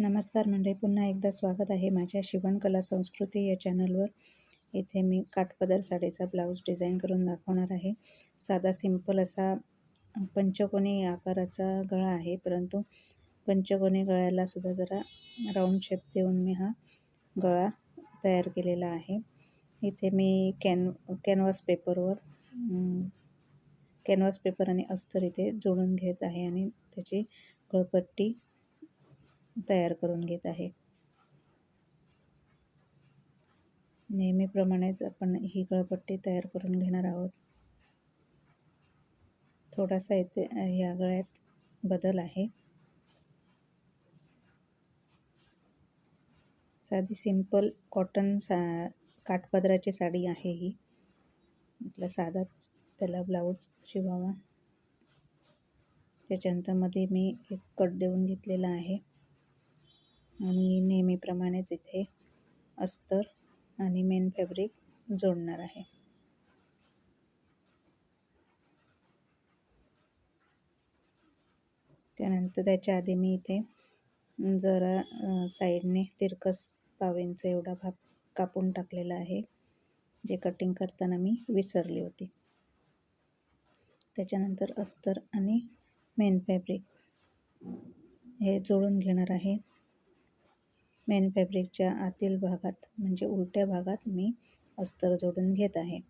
नमस्कार मंडळी पुन्हा एकदा स्वागत आहे माझ्या शिवणकला संस्कृती या चॅनलवर. इथे मी काठपदर साडीचा ब्लाऊज डिझाईन करून दाखवणार आहे. साधा सिंपल असा पंचकोनी आकाराचा गळा आहे परंतु पंचकोनी गळ्याला सुद्धा जरा राऊंड शेप देऊन मी हा गळा तयार केलेला आहे. इथे मी कॅन कॅनव्हास पेपरवर कॅनव्हास पेपर आणि अस्तर इथे जोडून घेत आहे आणि त्याची गळपट्टी तयार करून घेत आहे. नेहमीप्रमाणेच आपण ही गळपट्टी तयार करून घेणार आहोत. थोडासा इथे या गळ्यात बदल आहे. साधी सिंपल कॉटन सा काठपदराची साडी आहे ही. म्हटलं साधाच त्याला ब्लाऊज शिवावा. त्याच्यानंतरमध्ये मी एक कट देऊन घेतलेला आहे. आणि नेहमीप्रमाणेच इथे अस्तर आणि मेन फॅब्रिक जोडणार आहे. त्यानंतर त्याच्या आधी मी इथे जरा साईडने तिरकस पावेंचा एवढा भाग कापून टाकलेला आहे जे कटिंग करताना मी विसरली होती. त्याच्यानंतर अस्तर आणि मेन फॅब्रिक हे जोडून घेणार आहे. मेन फॅब्रिकच्या आतील भागात म्हणजे उलट्या भागात मी अस्तर जोडून घेत आहे.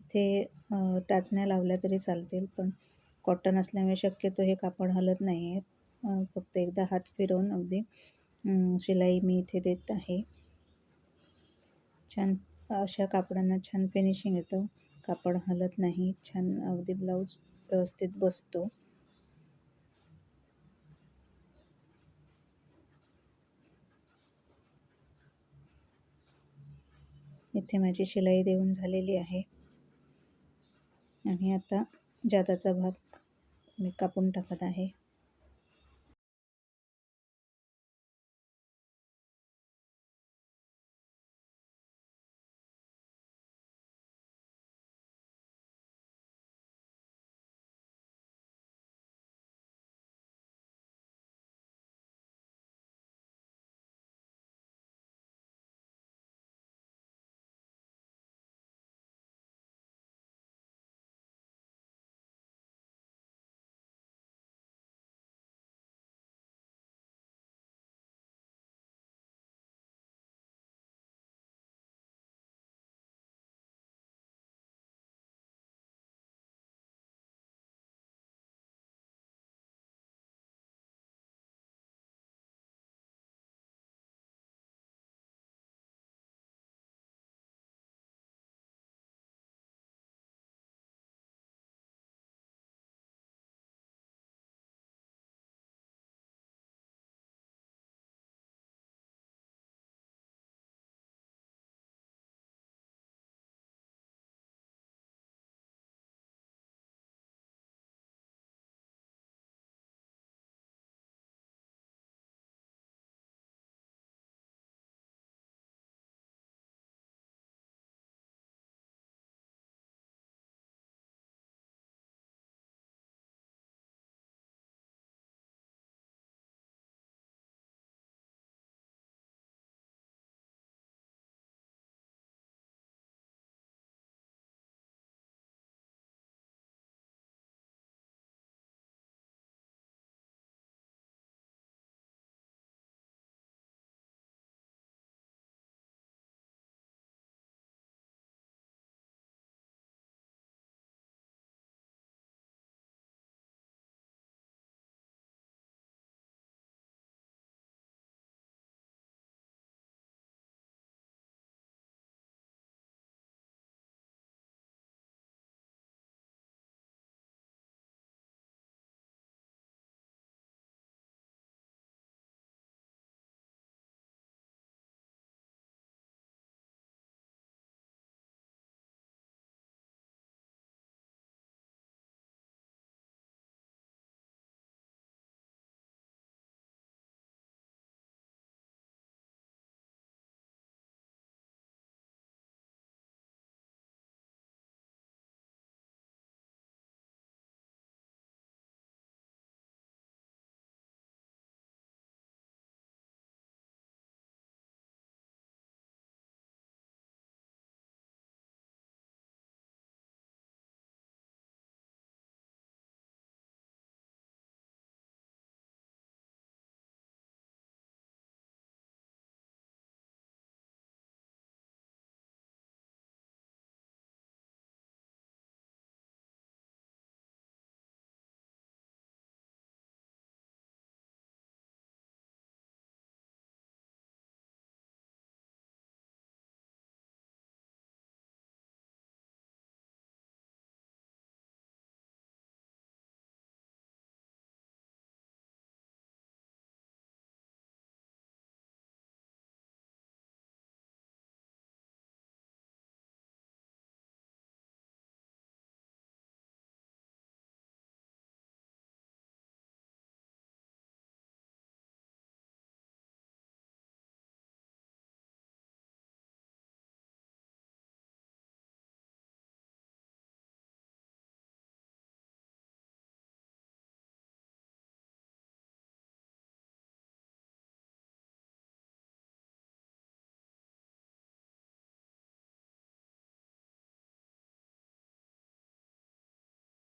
इथे टाचण्या लावल्या तरी चालतील पण कॉटन असल्यामुळे शक्यतो हे कापड हलत नाही आहे फक्त एकदा हात फिरवून अगदी शिलाई मी इथे देत आहे. छान अशा कापडांना छान फिनिशिंग येतं. कापड हलत नाही छान अगदी ब्लाऊज व्यवस्थित बसतो. इथे माझी शिलाई देऊन झालेली आहे. आणि आता जादाचा भाग मी कापून टाकत आहे.